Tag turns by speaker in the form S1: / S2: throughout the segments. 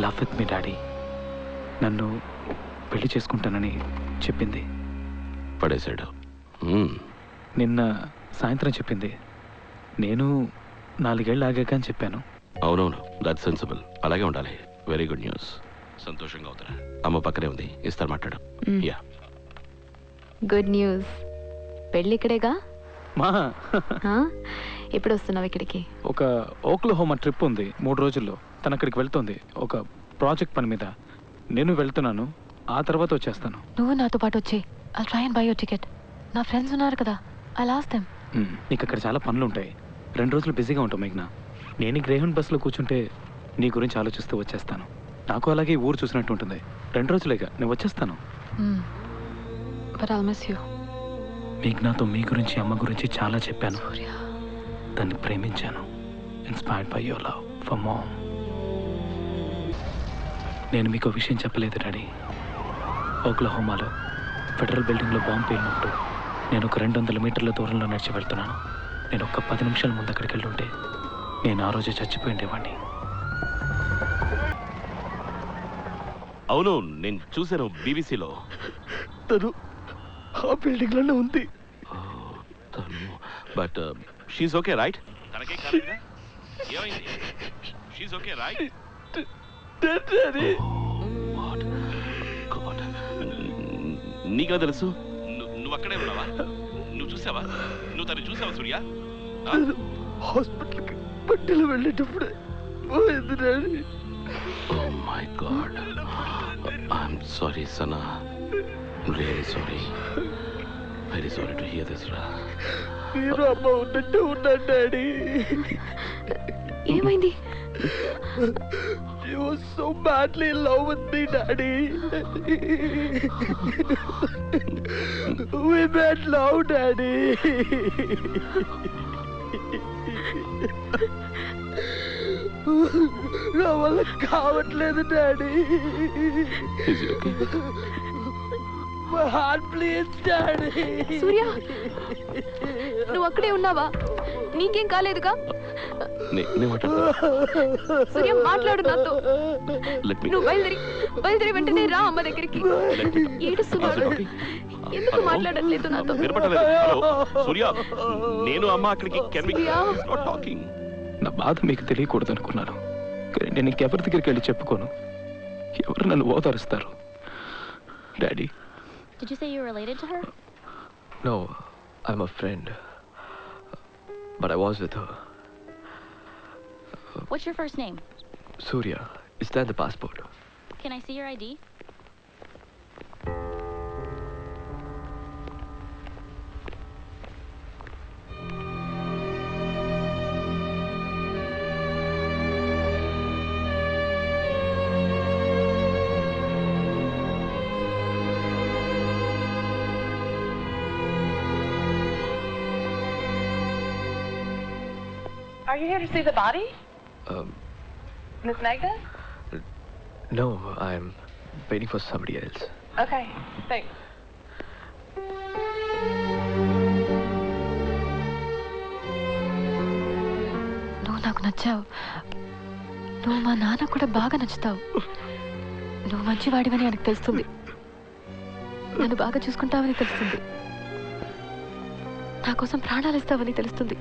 S1: Love with me daddy. నన్ను పెళ్ళి చేసుకుంటానని చెప్పింది.
S2: పడేశాడు.
S1: నిన్న సాయంత్రం చెప్పింది. నేను నాలుగేళ్ళు ఆగాక అని చెప్పాను.
S2: అవునవును. దట్ సెన్సిబుల్ అలాగే ఉండాలి. వెరీ గుడ్ న్యూస్ సంతోషంగా అవుతారా. అమ్మ పక్కనే ఉంది. ఇస్తారు మాట్లాడు. యా
S3: గుడ్ న్యూస్ పెళ్ళి ఇక్కడేగా?
S1: మా.
S3: ఆ? ఎప్పుడు వస్తున్నావు ఇక్కడికి?
S1: ఒక ఓక్లో హోమ ట్రిప్ ఉంది. మూడు రోజుల్లో. తను అక్కడికి వెళ్తుంది. ఒక ప్రాజెక్ట్ పని మీద. నేను వెళ్తున్నాను. ఆ తర్వాత వచ్చేస్తాను.
S4: నువ్వు నాతో పాటు వచ్చే I try and buy your ticket నా ఫ్రెండ్స్ ఉన్నారు కదా. I lost
S1: them. నీకు అక్కడ చాలా పనులు ఉంటాయి. రెండు రోజులు బిజీగా ఉంటాం మేఘ్నా. నేను గ్రేహన్ బస్సులో కూర్చుంటే నీ గురించి ఆలోచిస్తూ వచ్చేస్తాను. నాకు అలాగే ఊరు చూసినట్టు ఉంటుంది. రెండు రోజులేగా. నేను వచ్చేస్తాను.
S4: బట్ ఐల్ మిస్ యూ
S1: మేఘ్నాతో మీ గురించి అమ్మ గురించి చాలా చెప్పాను. దాన్ని ప్రేమించాను. Inspired by your love for mom నేను మీకు విషయం చెప్పలేదు డాడీ. ఓక్లహోమాలో ఫెడరల్ బిల్డింగ్లో బాంబు పేలినప్పుడు నేను ఒక రెండు వందల మీటర్ల దూరంలో నడిచి వెళ్తున్నాను. నేను ఒక పది నిమిషాల ముందు అక్కడికి వెళ్ళి ఉంటే నేను ఆ రోజే చచ్చిపోయి ఉండేవాడిని
S2: అవును నేను చూశాను బీబీసీలో.
S1: తను ఆ బిల్డింగ్లోనే ఉంది.
S2: తను. బట్ షీస్ ఓకే రైట్ తనకే కాలేదా ఏమైంది? షీస్ ఓకే రైట్ నీకా తెలుసు ను- నువ్వు అక్కడే ఉన్నావా నువ్వు చూసావా నువ్వు తను చూసావా సూర్య?
S1: హాస్పిటల్కి బట్టలు వెళ్ళేటప్పుడు పోయింది daddy
S2: Oh my god. I'm sorry, Sana. Really sorry. Very sorry to hear this, Ra.
S1: మీరు అమ్మ ఉన్నట్టు ఉన్నాను డాడీ
S3: ఏమైంది
S1: She was so badly in love with me, Daddy. we made love, Daddy. నా వల్ల కావట్లేదు
S2: daddy?
S1: My heart please daddy
S3: Surya నువ్వు అక్కడే ఉన్నావా నీకేం కాలేదుగా సూర్య మాట్లాడు నాతో
S2: Let me.
S3: నువ్వు బయలుదేరి బయలుదేరి వెంటనే రా అమ్మ దగ్గరికి
S2: Let me.
S3: ఏడుస్తున్నాడు
S2: Okay.
S3: ఎందుకు
S2: Hello?
S3: మాట్లాడట్లేదు నాతో
S2: వినపడలేదు హలో సూర్య నేను అమ్మ అక్కడికి can we
S3: Surya.
S2: Not talking
S1: నా బాధ మీకు తెలియకూడదు అనుకున్నాను కానీ నేను ఇంకెవరి దగ్గరికి వెళ్ళి చెప్పుకోను ఎవరు నన్ను ఓదారుస్తారు daddy
S5: Did you say you were related to her?
S6: No, I'm a friend. But I was with her.
S5: What's your first name?
S6: Surya, is that the passport?
S5: Can I see your ID?
S7: Are you here to see the body, Miss Magda?
S6: no, I'm waiting for somebody else.
S7: Okay, thanks.
S4: నువ్వు నాకు నచ్చావు నువ్వు మా నాన్న కూడా బాగా నచ్చుతావు నువ్వు మంచివాడివని ఆయనకు తెలుస్తుంది నన్ను బాగా చూసుకుంటావని తెలుస్తుంది నా కోసం ప్రాణాలు ఇస్తావని తెలుస్తుంది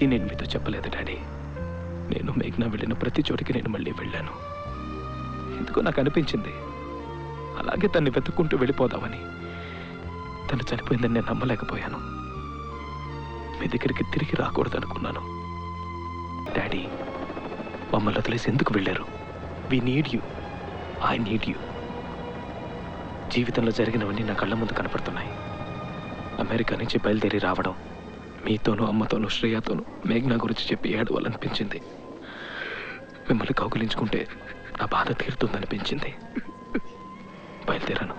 S1: ఇది నేను మీతో చెప్పలేదు డాడీ. నేను మేఘ్నా వెళ్ళిన ప్రతి చోటికి నేను మళ్ళీ వెళ్ళాను. ఎందుకో నాకు అనిపించింది. అలాగే తన్ని వెతుక్కుంటూ వెళ్ళిపోదామని. తను చనిపోయిందని నేను నమ్మలేకపోయాను. మీ దగ్గరికి తిరిగి రాకూడదు అనుకున్నాను డాడీ మమ్మల్ని వదిలేసి ఎందుకు వెళ్ళారు? We need you I need you జీవితంలో జరిగినవన్నీ నా కళ్ళ ముందు కనపడుతున్నాయి. అమెరికా నుంచి బయలుదేరి రావడం మీతోనూ అమ్మతోనూ శ్రేయతోనూ మేఘ్నా గురించి చెప్పి ఏడవాలనిపించింది మిమ్మల్ని కౌగిలించుకుంటే నా బాధ తీరుతుందనిపించింది బయలుదేరాను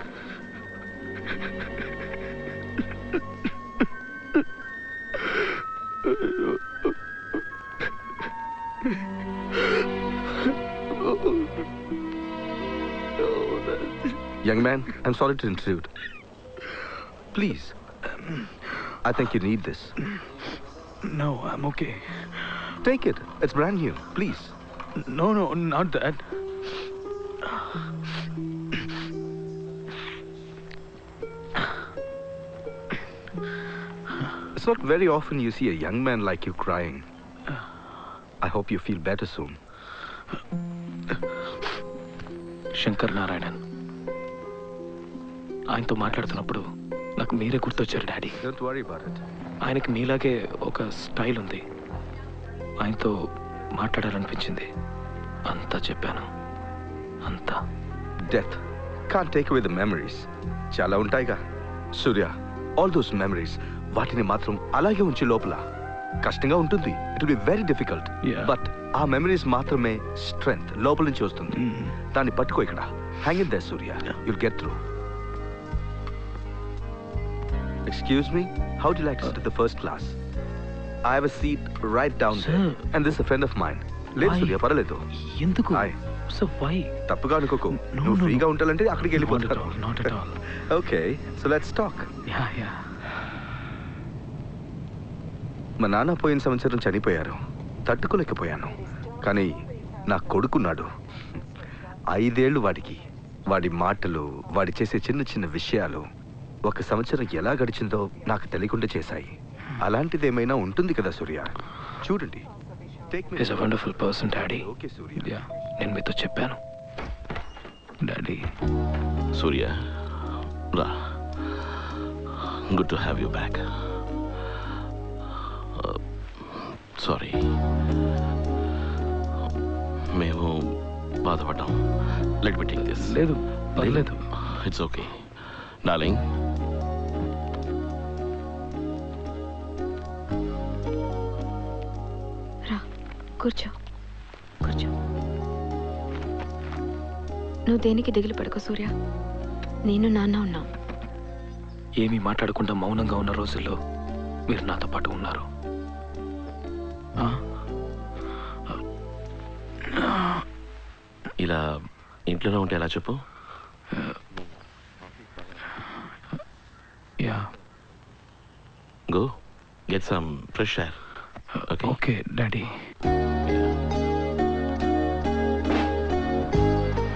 S8: Young man, I'm sorry to intrude. Please. Um, I think you need this.
S1: No I'm okay
S8: Take it. It's brand new. Please.
S1: No no not that
S8: It's not very often you see a young man like you crying. I hope you feel better soon.
S1: Shankar Narayanan ఆయనతో మాట్లాడుతున్నప్పుడు నాకు మీరే గుర్తొచ్చారు daddy.
S8: It.
S1: ఆయనకి మీలాగే ఒక style ఉంది. ఆయనతో మాట్లాడాలనిపించింది. అంతా చెప్పాను. అంతా.
S8: Can't take away the memories. చాలా ఉంటాయిగా. సూర్య ఆల్ దోస్ మెమరీస్ వాటిని మాత్రం అలాగే ఉంచి లోపల. కష్టంగా ఉంటుంది. It be very
S1: difficult.
S8: But ఆ మెమరీస్ మాత్రమే స్ట్రెంగ్త్ లోపల నుంచి వస్తుంది. దాన్ని పట్టుకో ఇక్కడ. Hang in there Surya. You'll get through excuse me how do like to the first class I have a seat right down
S1: Sir.
S8: And this friend of mind లేదు
S1: Why?
S8: Surya పర్వాలేదు.
S1: ఎందుకు?
S8: Why?
S1: సో వై
S8: తప్పుగా అనుకోకు.
S1: No,
S8: నువ్వు
S1: no,
S8: ఫ్రీగా
S1: no.
S8: ఉండాలంటే అక్కడికి వెళ్ళిపోతారు.
S1: Not at all
S8: okay so let's talk
S1: yeah yeah
S8: మా నాన్న పోయిన సంవత్సరం చనిపోయారు. తట్టుకోలేకపోయాను. కానీ నా కొడుకున్నాడు. ఐదేళ్ళు వాడికి. వాడి మాటలు వాడి చేసే చిన్న చిన్న విషయాలు ఒక సంవత్సరం ఎలా గడిచిందో నాకు తెలియకుండా చేశాయి. అలాంటిది ఏమైనా ఉంటుంది కదా సూర్య? చూడండి.
S1: Is a wonderful person daddy
S8: okay Surya.
S1: Ya నేను మీతో చెప్పాను. డాడీ
S2: సూర్య రా. Good to have you back sorry మేము బాధపడ్డాం. లెట్ మీ టేక్ దిస్
S1: లేదు పర్లేదు
S2: ఇట్స్ ఓకే డార్లింగ్
S4: కూర్చో. కూర్చో. నువ్వు దేనికి దిగులు పడకు సూర్య. నేను నాన్న ఉన్నాం.
S1: ఏమీ మాట్లాడకుండా మౌనంగా ఉన్న రోజుల్లో మీరు నాతో పాటు ఉన్నారు. ఆ?
S2: ఇలా ఇంట్లోనే ఉంటే ఎలా చెప్పు? Yeah. Go get some fresh air.
S1: Okay daddy.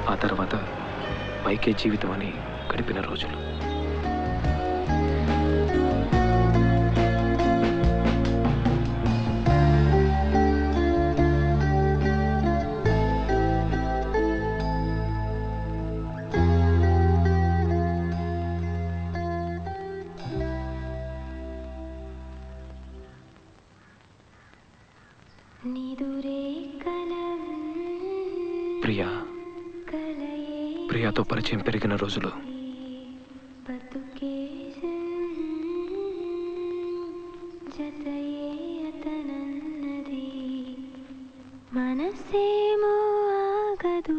S1: ఆ తర్వాత పైకే జీవితం అని గడిపిన రోజులు. ప్రియా ప్రియాతో పరిచయం పెరిగిన రోజులు.
S9: మనసేమో ఆగదు.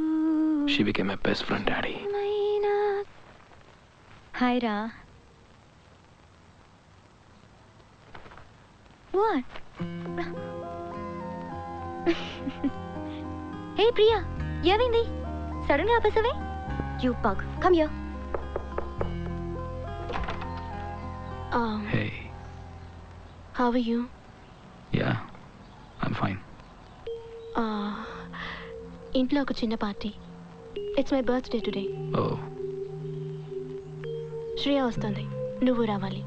S1: She became my best friend daddy
S9: Maina hi రా. వాట్ హే ప్రియా ఏమైంది సడన్గా ఆపేసావే you back come
S1: yo
S4: hey how you
S1: yeah I'm fine
S4: ఇంట్లో ఒక చిన్న party. It's my birthday today
S1: oh
S4: Shreya వస్తుంది. నువ్వు రావాలి.